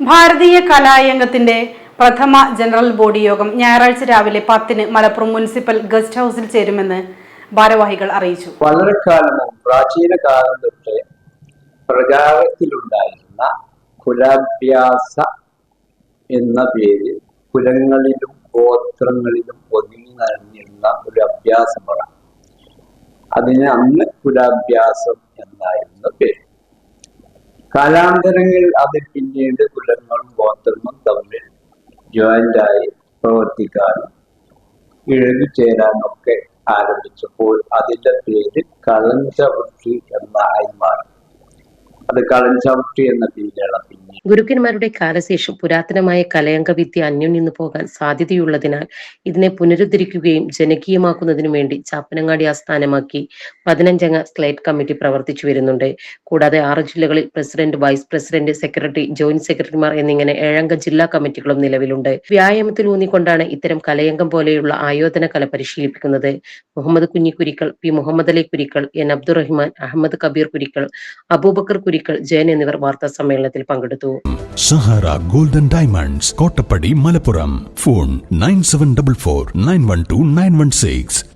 ഭാരതീയ കലായംഗത്തിന്റെ പ്രഥമ general body യോഗം ഞായറാഴ്ച രാവിലെ പത്തിന് മലപ്പുറം മുനിസിപ്പൽ ഗസ്റ്റ് ഹൗസിൽ ചേരുമെന്ന് ഭാരവാഹികൾ അറിയിച്ചു. വളരെ കാലമോ പ്രാചീന കാലം തൊട്ട് പ്രചാരത്തിലുണ്ടായിരുന്ന കുലാഭ്യാസ എന്ന പേര് കുലങ്ങളിലും ഗോത്രങ്ങളിലും ഒതുങ്ങി നിറഞ്ഞിരുന്ന ഒരു അഭ്യാസമാണ് അതിന് അന്ന് കുലാഭ്യാസം എന്നായിരുന്നു പേര്. കാലാന്തരങ്ങളിൽ അത് പിന്നീട് കുലങ്ങളും ഗോത്രങ്ങളും തമ്മിൽ ജോയിന്റായി പ്രവർത്തിക്കാനും ഇഴകിച്ചേരാനൊക്കെ ആരംഭിച്ചപ്പോൾ അതിന്റെ പേര് കളഞ്ചവൃത്തി എന്നായി മാറി. അത് കളഞ്ചവൃത്തി എന്ന പേരാണ്. ഗുരുക്കന്മാരുടെ കാലശേഷം പുരാതനമായ കലയങ്ക വിദ്യ നിന്നു പോകാൻ സാധ്യതയുള്ളതിനാൽ ഇതിനെ പുനരുദ്ധരിക്കുകയും ജനകീയമാക്കുന്നതിനു വേണ്ടി ചാപ്പനങ്ങാടി ആസ്ഥാനമാക്കി പതിനഞ്ചംഗ സ്ലേറ്റ് കമ്മിറ്റി പ്രവർത്തിച്ചു വരുന്നുണ്ട്. കൂടാതെ ആറ് ജില്ലകളിൽ president vice president secretary joint സെക്രട്ടറിമാർ എന്നിങ്ങനെ ഏഴംഗ ജില്ലാ കമ്മിറ്റികളും നിലവിലുണ്ട്. വ്യായാമത്തിൽ ഊന്നിക്കൊണ്ടാണ് ഇത്തരം കലയങ്കം പോലെയുള്ള ആയോധന കല പരിശീലിപ്പിക്കുന്നത്. മുഹമ്മദ് കുഞ്ഞിക്കുരിക്കൾ പി മുഹമ്മദ് അലി കുരിക്കൾ എൻ അബ്ദുറഹ്മാൻ അഹമ്മദ് കബീർ കുരിക്കൾ അബൂബക്കർ കുരിക്കൾ ജയൻ എന്നിവർ വാർത്താ സമ്മേളനത്തിൽ പങ്കെടുത്തു. Sahara golden diamonds Kottappadi Malappuram. Phone nine seven double four nine one two nine one six.